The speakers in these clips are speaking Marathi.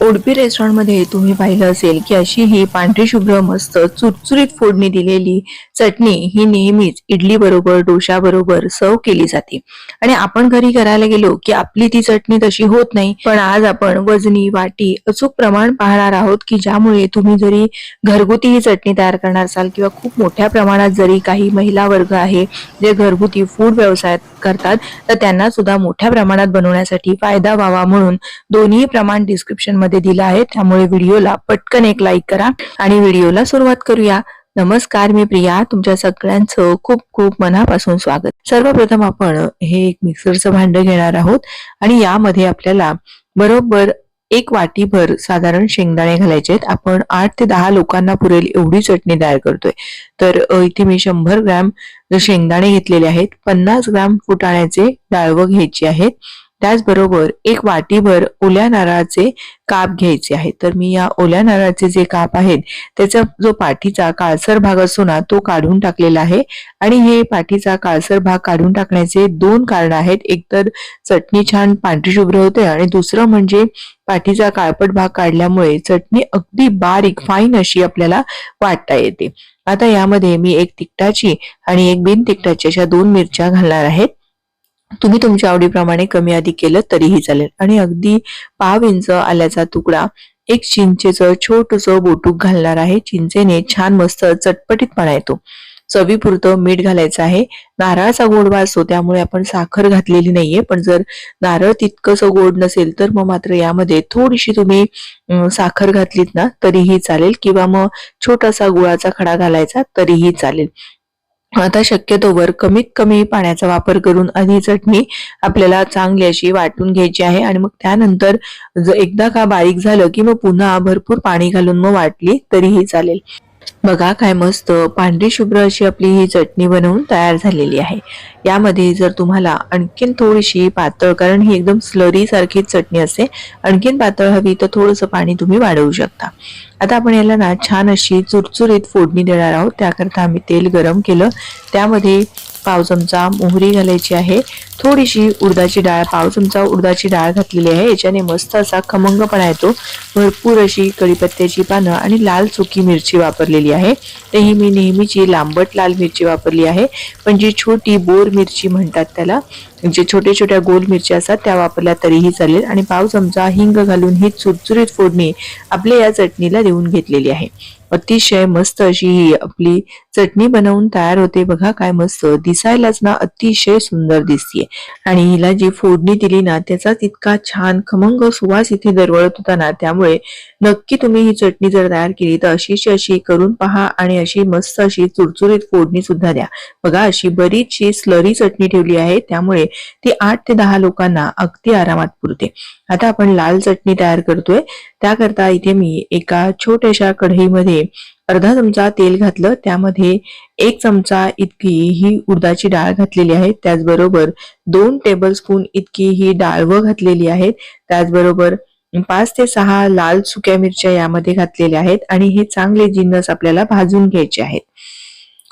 ओडपी रेस्टॉरंटमध्ये तुम्ही पाहिलं असेल की अशी ही पांढरी शुभ्र मस्त चुरचुरीत फोडणी दिलेली चटणी ही नेहमीच इडली बरोबर डोशा बरोबर सर्व केली जाते. आणि आपण घरी करायला गेलो की आपली ती चटणी तशी होत नाही. पण आज आपण वजनी वाटी अचूक प्रमाण पाहणार आहोत की ज्यामुळे तुम्ही जरी घरगुती ही चटणी तयार करणार असाल किंवा खूप मोठ्या प्रमाणात जरी काही महिला वर्ग आहे जे घरगुती फूड व्यवसाय करतात तर त्यांना सुद्धा मोठ्या प्रमाणात बनवण्यासाठी फायदा व्हावा म्हणून दोन्ही प्रमाण डिस्क्रिप्शनमध्ये दिलं आहे. त्यामुळे व्हिडिओला पटकन एक लाईक करा आणि व्हिडिओला सुरुवात करूया. नमस्कार मी प्रिया. तुमच्या सगळ्यांचं खूप खूप मनापासून स्वागत. सर्वप्रथम आपण हे एक मिक्सरचं भांड घेणार आहोत आणि यामध्ये आपल्याला बरोबर एक वाटीभर साधारण शेंगदाणे घालायचे आहेत. आपण आठ ते दहा लोकांना पुरेल एवढी चटणी तयार करतोय. तर इथे मी शंभर ग्रॅम शेंगदाणे घेतलेले आहेत. पन्नास ग्रॅम फुटाण्याचे डाळवं घ्यायची आहेत. त्याचबरोबर एक वाटीभर ओल्या नारळाचे काप घ्यायचे आहेत. तर मी या ओल्या नारळाचे जे काप आहेत त्याचा जो पाठीचा काळसर भाग असतो ना तो काढून टाकलेला आहे. आणि हे पाठीचा काळसर भाग काढून टाकण्याचे दोन कारण आहेत. एक तर चटणी छान पांढरी शुभ्र होते आणि दुसरं म्हणजे पाठीचा काळपट भाग काढल्यामुळे चटणी अगदी बारीक फाईन अशी आपल्याला वाटता येते. आता यामध्ये मी एक तिखटाची आणि एक बिन तिकटाची अशा दोन मिरच्या घालणार आहेत तुम्ही तुमच्या आवडीप्रमाणे कमी अधिक केलं तरीही चालेल. आणि अगदी पाव इंच आल्याचा तुकडा एक चिंचेचं छोटसं बोटूक घालणार आहे. चिंचेने छान मस्त चटपटीतपणा येतो. चवीपुरतं मीठ घालायचं आहे. नारळाचा गोडवा असतो त्यामुळे आपण साखर घातलेली नाहीये. पण जर नारळ तितकंसं गोड नसेल तर मग मात्र यामध्ये थोडीशी तुम्ही साखर घातलीत ना तरीही चालेल. किंवा मग छोटासा गुळाचा खडा घालायचा तरीही चालेल. आता शक्यतोवर कमीत कमी पाण्याचा वापर करून आधी चटणी आपल्याला चांगली अशी वाटून घ्यायची आहे. आणि मग त्यानंतर एकदा का बारीक झालं की मग पुन्हा भरपूर पाणी घालून मग वाटली तरीही चालेल. बघा काय मस्त पांढरी शुभ्र अशी आपली ही चटणी बनवून तयार झालेली आहे. यामध्ये जर तुम्हाला आणखीन थोडीशी पातळ कारण ही एकदम स्लरी सारखी चटणी असते आणखीन पातळ हवी तर थोडंसं पाणी तुम्ही वाढवू शकता. आता आपण याला ना छान अशी चुरचुरीत फोडणी देणार आहोत. त्याकरता आम्ही तेल गरम केलं. त्यामध्ये पाव चमचा मोहरी घालायची आहे. थोडीशी उडदाची डाळ पाव चमचा उडदाची डाळ घातलेली आहे. याच्याने मस्त असा खमंगपणा येतो. भरपूर अशी कढीपत्त्याची पानं आणि लाल सुकी मिरची वापरलेली आहे. तेही मी नेहमीची लांबट लाल मिरची वापरली आहे. पण जी छोटी बोर मिरची म्हणतात त्याला जे छोट्या छोट्या गोल मिरच्या असतात त्या वापरल्या तरीही चालेल. आणि पाव चमचा हिंग घालून ही चुरचुरीत फोडणी आपल्या या चटणीला देऊन घेतलेली आहे. अतिशय मस्त अशी ही आपली चटणी बनवून तयार होते. बघा काय मस्त दिसायलाच ना अतिशय सुंदर दिसतीये. आणि हिला जी फोडणी दिली ना त्याचा इतका छान खमंग सुवास इथे दरवळत होता ना त्यामुळे नक्की तुम्ही ही चटणी जर तयार केली तर अशीची अशी करून पहा आणि अशी मस्त अशी चुरचुरीत फोडणी सुद्धा द्या. बघा अशी बरीचशी स्लरी चटणी ठेवली आहे त्यामुळे ती आठ ते दहा लोकांना अगदी आरामात पुरते. आता आपण लाल चटणी तयार करतोय. त्याकरता इथे मी एका छोट्याशा कढईमध्ये अर्धा चमचा तेल घातलं. त्यामध्ये एक चमचा इतकी ही उडदाची डाळ घातलेली आहे. त्याचबरोबर दोन टेबलस्पून इतकी ही डाळवं घातलेली आहेत. त्याचबरोबर पाच ते सहा लाल सुक्या मिरच्या यामध्ये घातलेल्या आहेत आणि हे चांगले जिन्नस आपल्याला भाजून घ्यायचे आहेत.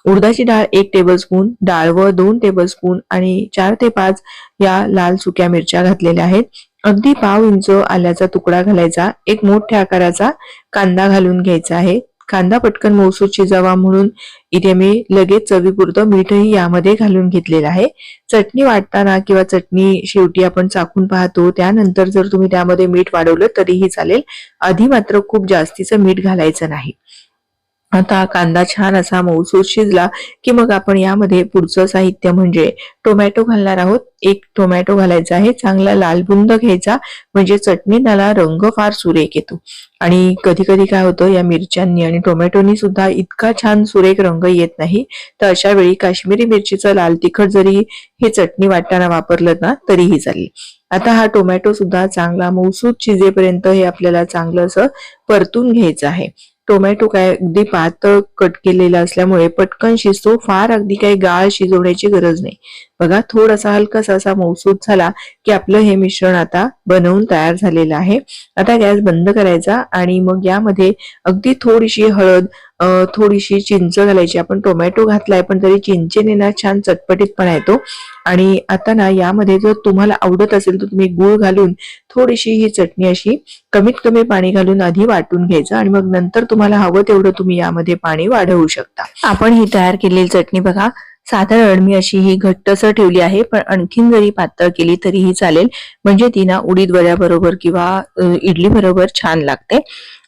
उडदाची डाळ एक टेबलस्पून डाळवं दोन टेबलस्पून आणि चार ते पाच या लाल सुक्या मिरच्या घातलेल्या आहेत. अगदी पाव इंच आल्याचा तुकडा घालायचा एक मोठ्या आकाराचा कांदा घालून घ्यायचा आहे. कांदा पटकन मौसूद शिजावा म्हणून इथे मी लगेच चवीपुरतं मीठही यामध्ये घालून घेतलेलं आहे. चटणी वाटताना किंवा चटणी शेवटी आपण चाकून पाहतो त्यानंतर जर तुम्ही त्यामध्ये मीठ वाढवलं तरीही चालेल. आधी मात्र खूप जास्तीचं मीठ घालायचं नाही. आता कांदा छान असा मऊसूर शिजला की मग आपण यामध्ये पुढचं साहित्य म्हणजे टोमॅटो घालणार आहोत. एक टोमॅटो घालायचा आहे चांगला लाल बुंद घ्यायचा म्हणजे चटणीला रंग फार सुरेख येतो. आणि कधी कधी काय होतं या मिरच्यांनी आणि टोमॅटोनी सुद्धा इतका छान सुरेख रंग येत नाही. तर अशा वेळी काश्मीरी मिरचीचं लाल तिखट जरी हे चटणी वाटताना वापरलं ना तरीही चालेल. आता हा टोमॅटो सुद्धा चांगला मौसूद शिजेपर्यंत हे आपल्याला चांगलं असं परतून घ्यायचं आहे. टोमॅटो काय अगदी पातळ कट केलेला असल्यामुळे पटकन शिजतो. फार अगदी काही गाळ शिजवण्याची गरज नाही. बघा थोडासा हलकासा असा मौसूद झाला की आपलं हे मिश्रण आता बनवून तयार झालेलं आहे. आता गॅस बंद करायचा आणि मग यामध्ये अगदी थोडीशी हळद थोडीशी चिंच घालायची. आपण टोमॅटो घातलाय पण तरी चिंचेने ना छान चटपटीतपणा येतो आणि आता ना यामध्ये जर तुम्हाला आवडत असेल तर तुम्ही गूळ घालून थोडीशी ही चटणी अशी कमीत कमी पाणी घालून आधी वाटून घ्यायचं आणि मग नंतर तुम्हाला हवं तेवढं तुम्ही यामध्ये पाणी वाढवू शकता. आपण ही तयार केलेली चटणी बघा साधारण मी अशी ही घट्टसर ठेवली आहे पण आणखीन जरी पातळ केली तरीही चालेल. म्हणजे ती ना उडीद वड्याबरोबर किंवा इडली बरोबर छान लागते.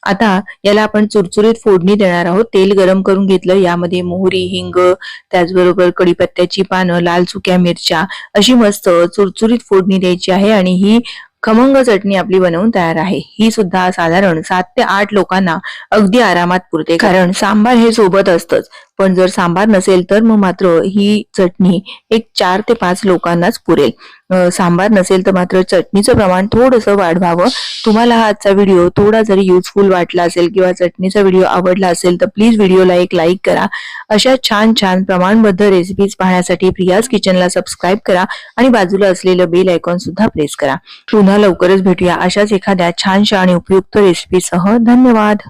आता याला आपण चुरचुरीत फोडणी देणार आहोत. तेल गरम करून घेतलं. यामध्ये मोहरी हिंग त्याचबरोबर कडीपत्त्याची पानं लाल सुक्या मिरच्या अशी मस्त चुरचुरीत फोडणी द्यायची आहे आणि ही खमंग चटणी आपली बनवून तयार आहे. ही सुद्धा साधारण सात ते आठ लोकांना अगदी आरामात पुरते. कारण सांबार हे सोबत असतंच. पण जर सांबार नसेल तर मग मात्र ही चटणी एक चार ते पाच लोकांनाच पुरेल. सांबार नसेल तर मात्र चटणीचं प्रमाण थोडंसं वाढवावं. तुम्हाला हा आजचा व्हिडिओ थोडा जरी युजफुल वाटला असेल किंवा चटणीचा व्हिडिओ आवडला असेल तर प्लीज व्हिडिओला एक लाईक करा. अशा छान छान प्रमाणबद्ध रेसिपीज पाहण्यासाठी प्रियाज किचनला सबस्क्राईब करा आणि बाजूला असलेलं बेल आयकॉन सुद्धा प्रेस करा. पुन्हा लवकरच भेटूया अशाच एखाद्या छानशा आणि उपयुक्त रेसिपीसह धन्यवाद!